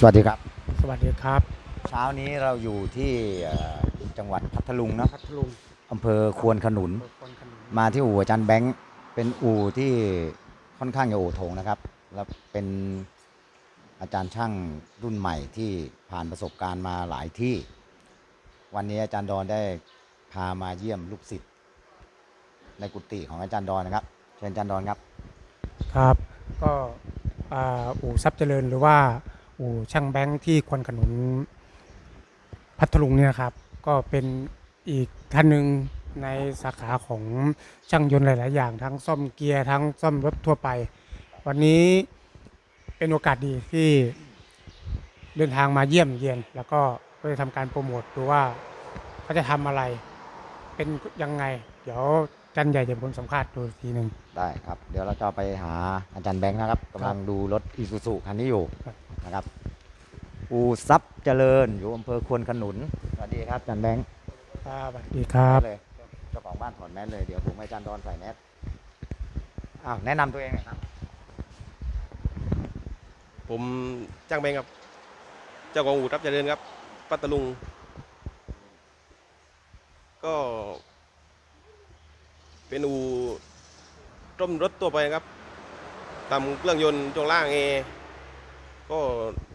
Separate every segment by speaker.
Speaker 1: สวัสดีครับ
Speaker 2: สวัสดีครับ
Speaker 1: เช้านี้เราอยู่ที่เอ่อจังหวัดพัทลุงเนอะ
Speaker 2: พัทลุง
Speaker 1: อำเภอควนขนุน
Speaker 2: เปิดคนขนุน
Speaker 1: มาที่อู่อาจารย์แบงค์เป็นอู่ที่ค่อนข้างจะโอโถงนะครับ แล้วเป็นอาจารย์ช่างรุ่นใหม่ที่ผ่านประสบการณ์มาหลายที่ วันนี้อาจารย์ดอนได้พามาเยี่ยมลูกศิษย์ในกุฏิของอาจารย์ดอนนะครับ เชิญอาจารย์ดอนครับ
Speaker 2: ครับ ก็อ่าอู่ทรัพย์เจริญหรือว่า อู่ช่างแบงค์ที่ควนขนุนพัทลุงเนี่ยครับ ก็เป็นอีกท่านหนึ่งในสาขาของช่างยนต์หลาย ๆ อย่าง ทั้งซ่อมเกียร์ทั้งซ่อมรถทั่วไป วันนี้เป็นโอกาสดีที่เดินทางมาเยี่ยมเยียน แล้วก็เพื่อทำการโปรโมทดูว่าเขาจะทำอะไรเป็นยังไง เดี๋ยวจันใหญ่จะเป็นคนสัมภาษณ์ดูอีกทีหนึ่ง
Speaker 1: ได้ครับ เดี๋ยวเราจะไปหาอาจารย์แบงค์นะครับกำลังดูรถอีซูซูคันนี้อยู่
Speaker 2: ครับ
Speaker 1: นะครับ อู่ทรัพย์เจริญอยู่อำเภอควนขนุน สวัสดีครับอาจารย์แบงค์
Speaker 2: ครับสวัสดีครับ
Speaker 1: เลยเจ้าของบ้านถอดแมสเลยเดี๋ยวผมให้อาจารย์ดอนใส่แมสอ้าวแนะนำตัวเองหน่อยครับ
Speaker 3: ผมจ้างแบงค์ครับ เจ้าของอู่รับเจริญครับ ปัตตลุง ก็เป็นอู่ร่มรถตัวไปครับทำเครื่องยนต์ช่วงล่างเอ ก็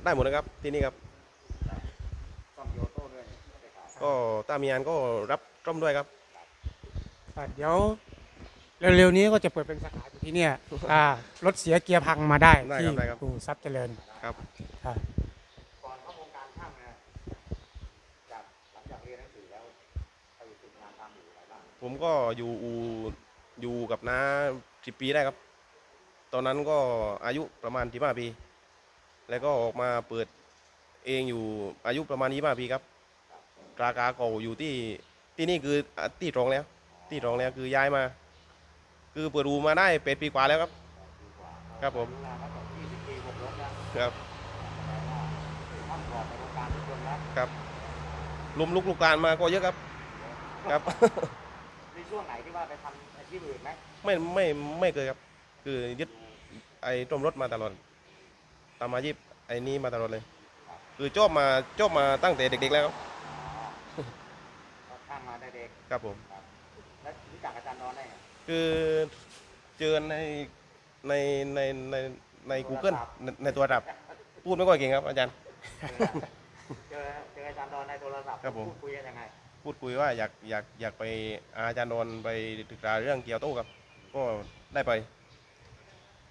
Speaker 3: ได้หมดนะครับที่นี่ครับ
Speaker 1: ซ่อมโยโต้ด้วย
Speaker 3: ก็ตามีงานก็รับร่มด้วยครับ
Speaker 2: อะเดี๋ยวเร็วๆนี้ก็จะเปิดเป็นสาขาอยู่ที่เนี่ยอ่ารถเสียเกียร์พังมาได้
Speaker 3: ได้
Speaker 2: ที่
Speaker 3: ครับได้ครับ
Speaker 2: อู่ทรัพย์เจริญ
Speaker 3: ครับ
Speaker 2: ครับ
Speaker 1: ก่อนเข้าวงการช่างนะจากหลังจากเรียนหนังสือแล้วไปฝึกงานตามอู่อะไรบ้าง
Speaker 3: ผมก็อยู่อู่อยู่กับน้าสิบปีได้ครับ ตอนนั้นก็อายุประมาณที่ห้าปี แล้วก็ออกมาเปิดเองอยู่อายุประมาณยี่ห้าปีครับกากาเก่าอยู่ที่ที่นี่คืออะที่ตรองแล้ว ที่ตรองแล้วคือย้ายมา คือเปิดอูมาได้เป็ดปีกว่าแล้วครับ ครับผม
Speaker 1: ดูแลมาตั้งแต่20ปีผมรถแล้ว
Speaker 3: ครับ
Speaker 1: แต่ว่าท่านบอกในวงการทุกคนแล้ว
Speaker 3: ครับลุมลุกลุกการมาก็เยอะครับ ครับ
Speaker 1: ในช่วงไหนที่ว่าไปทำอาชีพอื่นไหม
Speaker 3: ไม่ไม่ไม่เคยครับ คือยึดไอ้ต้มรถมาตลอด ตามอาชีพไอ้นี้มาตลอดเลยคือชอบมาชอบมาตั้งแต่เด็กๆแล้วครับ
Speaker 1: ก็ช่างมาได้เด็ก
Speaker 3: ครับผม
Speaker 1: แล้วรู้จักอาจารย์ดอนได้ไง
Speaker 3: คือเจอในในในในใน Google ในในตัวดับ พูดไม่ค่อยเก่งครับอาจารย์
Speaker 1: เจอเจออาจารย์ดอนในโทรศัพท์
Speaker 3: ครับผม
Speaker 1: พูดคุยกันยังไง
Speaker 3: พูดคุยว่าอยากอยากอยากไปหาอาจารย์โดนไปศึกษาเรื่องเกียวโต้ครับ ก็ได้ไป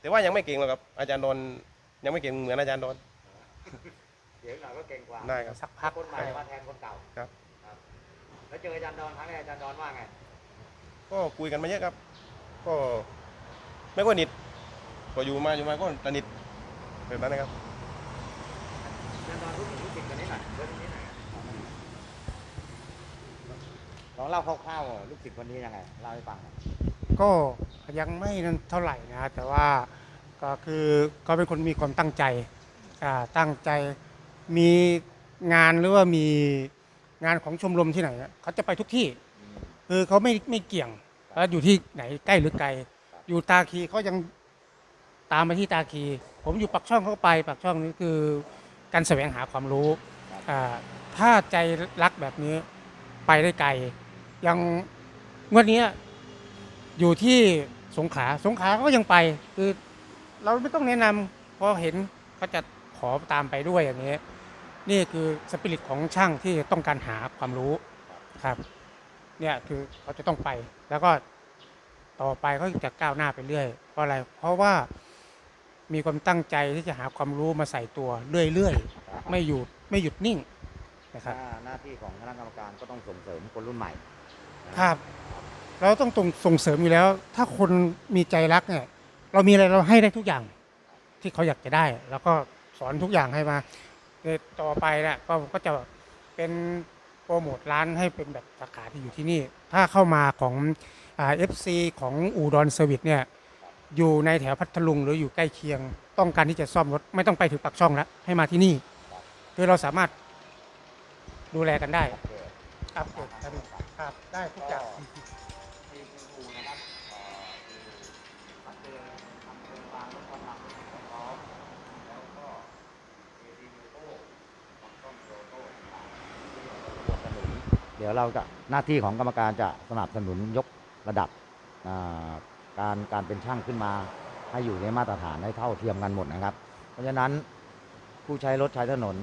Speaker 3: แต่ว่ายังไม่เก่งหรอกครับ อาจารย์โดน ยังไม่เก่งเหมือนอาจารย์โดน
Speaker 1: เดี๋ยวหน่อยก็เก่งกว่า
Speaker 3: ได้ครับ
Speaker 2: สักพัก
Speaker 1: คนใหม่มาแทนคนเก่า
Speaker 3: ครับ
Speaker 1: แล้วเจออาจารย์ดอนครั้งแรกอาจารย์ดอนว่าไง
Speaker 3: ก็คุยกันมาเยอะครับ ก็ไม่ค่อยนิดพออยู่มาอยู่มาก็สนิทแบบนั้นนะครับ
Speaker 1: อาจารย์ดอนรู้สึกรู้สึกกันนิดหน่อยเรื่องนี้หน่อยลองเล่าคร่าวๆลูกศิษย์คนนี้ยังไงเล่าให้ฟังหน่อย
Speaker 2: ก็ยังไม่นั้นเท่าไหร่นะ แต่ว่า ก็คือก็เป็นคนมีความตั้งใจตั้งใจมีงานหรือว่ามีงานของชมรมที่ไหนเขาจะไปทุกที่คือเขาไม่ไม่เกี่ยงว่าอยู่ที่ไหนใกล้หรือไกล อยู่ตาคีเขายังตามไปที่ตาคี ผมอยู่ปักช่องเขาก็ไปปักช่องนี้คือการแสวงหาความรู้ถ้าใจรักแบบนี้ไปได้ไกลยังวดเนี้อยู่ที่สงขลาสงขลาเขาก็ยังไปคือ เราไม่ต้องแนะนำเพราะเห็นเขาจะขอตามไปด้วยอย่างนี้นี่คือสปิริตของช่างที่ต้องการหาความรู้ครับ เนี่ยคือเขาจะต้องไป แล้วก็ต่อไปเขาจะก้าวหน้าไปเรื่อย เพราะอะไร เพราะว่ามีความตั้งใจที่จะหาความรู้มาใส่ตัวเรื่อยๆไม่หยุดไม่หยุดนิ่งนะครับ
Speaker 1: หน้าหน้าที่ของคณะกรรมการก็ต้องส่งเสริมคนรุ่นใหม่
Speaker 2: ครับ เราต้องตรงส่งเสริมอยู่แล้ว ถ้าคนมีใจรักเนี่ย เรามีอะไรเราให้ได้ทุกอย่างที่เขาอยากจะได้ แล้วก็สอนทุกอย่างให้มาต่อไปนี่ยก็ก็จะเป็นโปรโมทร้านให้เป็นแบบสาขาที่อยู่ที่นี่ ถ้าเข้ามาของเอฟซีของอูดอนเซอร์วิสเนี่ยอยู่ในแถวพัทลุงหรืออยู่ใกล้เคียง ต้องการที่จะซ่อมรถไม่ต้องไปถึงปากช่องแล้วให้มาที่นี่ คือเราสามารถดูแลกันได้ ครับครับได้ทุกอย่าง
Speaker 1: ดี๋ยวเราจะหน้าที่ของกรรมการจะสนับสนุนยกระดับการการเป็นช่างขึ้นมาให้อยู่ในมาตรฐานให้เท่าเทียมกันหมดนะครับ เพราะฉะนั้นผู้ใช้รถใช้ถนน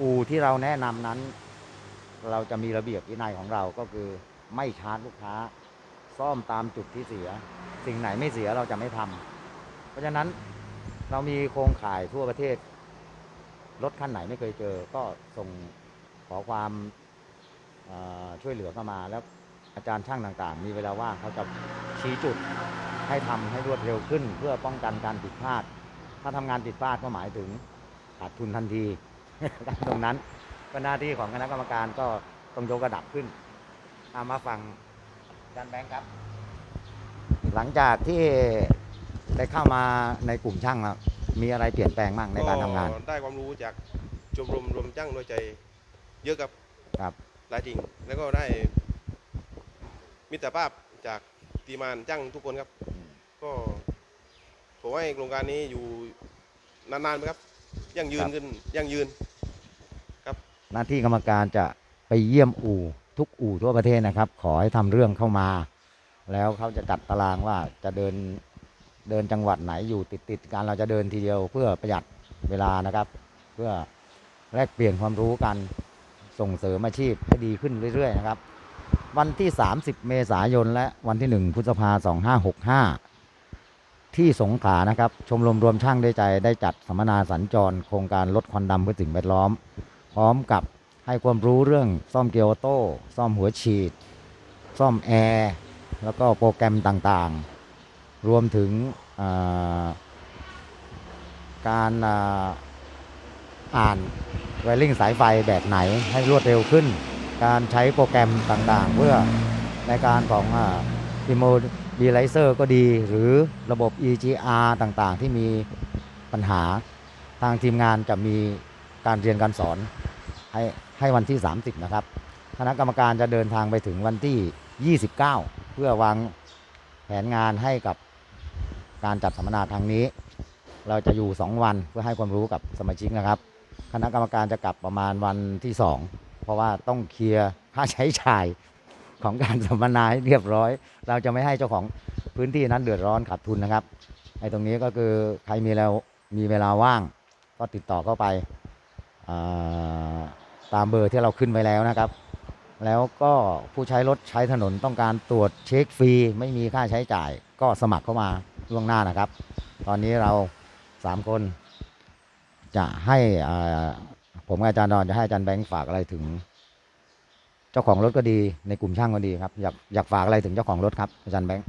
Speaker 1: อู่ที่เราแนะนำนั้น เราจะมีระเบียบวินัยของเราก็คือไม่ชาร์จลูกค้า ซ่อมตามจุดที่เสีย สิ่งไหนไม่เสียเราจะไม่ทำเพราะฉะนั้นเรามีโครงข่ายทั่วประเทศรถคันไหนไม่เคยเจอ ก็ส่งขอความ ช่วยเหลือเข้ามาแล้วอาจารย์ช่างต่างๆ มีเวลาว่างเขาจะชี้จุดให้ทำให้รวดเร็วขึ้น เพื่อป้องกันการผิดพลาด ถ้าทำงานผิดพลาดก็หมายถึงขาดทุนทันทีตรงนั้นก็หน้าที่ของคณะกรรมการก็ต้องยกระดับขึ้นเอามาฟังอาจารย์แบงค์ครับ หลังจากที่ได้เข้ามาในกลุ่มช่างแล้วมีอะไรเปลี่ยนแปลงบ้างในการทำงาน
Speaker 3: ก็ได้ความรู้จากชมรมรวมจ้างโดยใจ เยอะครับ
Speaker 1: ครับ
Speaker 3: หลายจริง แล้วก็ได้มิตรภาพจากทีมงานจ้างทุกคนครับ ก็ผมว่าโครงการนี้อยู่นานๆไหมครับ ยั่งยืน
Speaker 1: ครับ
Speaker 3: ขึ้นยั่งยืน
Speaker 1: หน้าที่กรรมการจะไปเยี่ยมอู่ทุกอู่ทั่วประเทศนะครับ ขอให้ทำเรื่องเข้ามา แล้วเขาจะจัดตารางว่าจะเดินเดินจังหวัดไหนอยู่ติดติดๆกันเราจะเดินทีเดียวเพื่อประหยัดเวลานะครับ เพื่อแลกเปลี่ยนความรู้กัน ส่งเสริมอาชีพให้ดีขึ้นเรื่อยๆนะครับ วันที่ 30 เมษายนและวันที่ 1พฤษภาคม2565 ที่สงขลานะครับ ชมรมรวมช่างได้ใจได้จัดสัมมนาสัญจร โครงการลดควันดำเพื่อสิ่งแวดล้อม พร้อมกับให้ความรู้เรื่องซ่อมเกียร์ออโต้ ซ่อมหัวฉีด ซ่อมแอร์แล้วก็โปรแกรมต่างๆ รวมถึงาการอ่าน วริ่งสายไฟแบบไหนให้รวดเร็วขึ้น การใช้โปรแกรมต่างๆ เพื่อในการของอิโมดีไลเซอร์ก็ดี หรือระบบ EGR ต่างๆ ที่มีปัญหาทางทีมงานจะมีการเรียนการสอนให้ให้วันที่ 30 นะครับ คณะกรรมการจะเดินทางไปถึงวันที่ 29 เพื่อวางแผนงานให้กับการจัดสัมมนาทางนี้ เราจะอยู่ 2 วันเพื่อให้ความรู้กับสมาชิกนะครับ คณะกรรมการจะกลับประมาณวันที่2เพราะว่าต้องเคลียร์ค่าใช้จ่ายของการสัมมนาให้เรียบร้อย เราจะไม่ให้เจ้าของพื้นที่นั้นเดือดร้อนขาดทุนนะครับไอ้ตรงนี้ก็คือใครมีแล้วมีเวลาว่าง ก็ติดต่อเข้าไปาตามเบอร์ที่เราขึ้นไว้แล้วนะครับ แล้วก็ผู้ใช้รถใช้ถนนต้องการตรวจเช็คฟรี ไม่มีค่าใช้จ่าย ก็สมัครเข้ามาล่วงหน้านะครับ ตอนนี้เราสามคน จะให้อ่าผมกับอาจารย์ดอนจะให้อาจารย์แบงค์ฝากอะไรถึง เจ้าของรถก็ดีในกลุ่มช่างก็ดีครับ อยากอยากฝากอะไรถึงเจ้าของรถครับอาจารย์แบงค์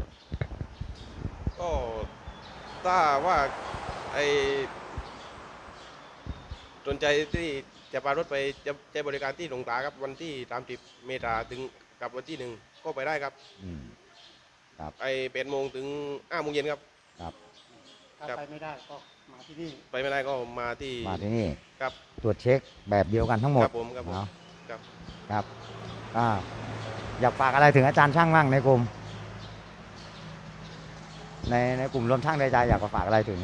Speaker 3: ก็ถ้าว่าไอสนใจที่จะพารถไปจะใช้บริการที่หลงตาครับวันที่30เมษาถึงกับวันที่หนึ่งก็ไปได้ครับ
Speaker 1: อืม
Speaker 3: ไอเป็ดโมงถึงห้าโมงเย็นครับ
Speaker 2: ถ้า
Speaker 3: ครับ
Speaker 2: ไปไม่ได้ก็ มาที่นี่
Speaker 3: ไปไม่ได้ก็มาที่
Speaker 1: มาที่นี่
Speaker 3: ครับ
Speaker 1: ตรวจเช็คแบบเดียวกันทั้งหม
Speaker 3: ค
Speaker 1: ด
Speaker 3: รับผมครับผม
Speaker 1: เนาะ
Speaker 3: ครับ
Speaker 1: ครับอ่าอยากฝากอะไรถึงอาจารย์ช่างบ้างในกลุ่ม ในในกลุ่มรวมช่างในใจอยากจะฝากอะไรถึง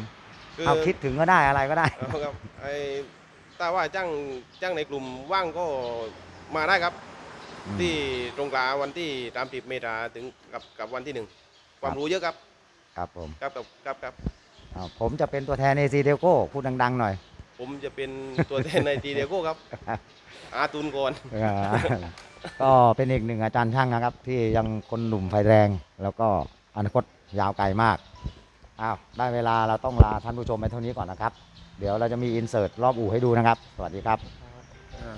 Speaker 3: คือ
Speaker 1: เอาคิดถึงก็ได้อะไรก็ได้
Speaker 3: เอาครับไอถ้าว่าจ้างจ้างในกลุ่มว่างก็มาได้ครับที่ตรงกลางวันที่30เมษาถึงกับกับวันที่หนึ่งความรู้เยอะครับ
Speaker 1: ครับผม
Speaker 3: ครับครับครับครับ
Speaker 1: อ่า ผมจะเป็นตัวแทนในซีเดโก้พูดดัง ๆ หน่อย
Speaker 3: ผมจะเป็นตัวแทนในทีเดียโก้ครับ อาตุนก่อน
Speaker 1: อ่าก็เป็นอีกหนึ่งอาจารย์ช่างนะครับ ที่ยังคนหนุ่มไฟแรง แล้วก็อนาคตยาวไกลมากอ้าวได้เวลาเราต้องลาท่านผู้ชมไปเท่านี้ก่อนนะครับ เดี๋ยวเราจะมีอินเสิร์ตรอบอู่ให้ดูนะครับ สวัสดีครับ
Speaker 2: ครับ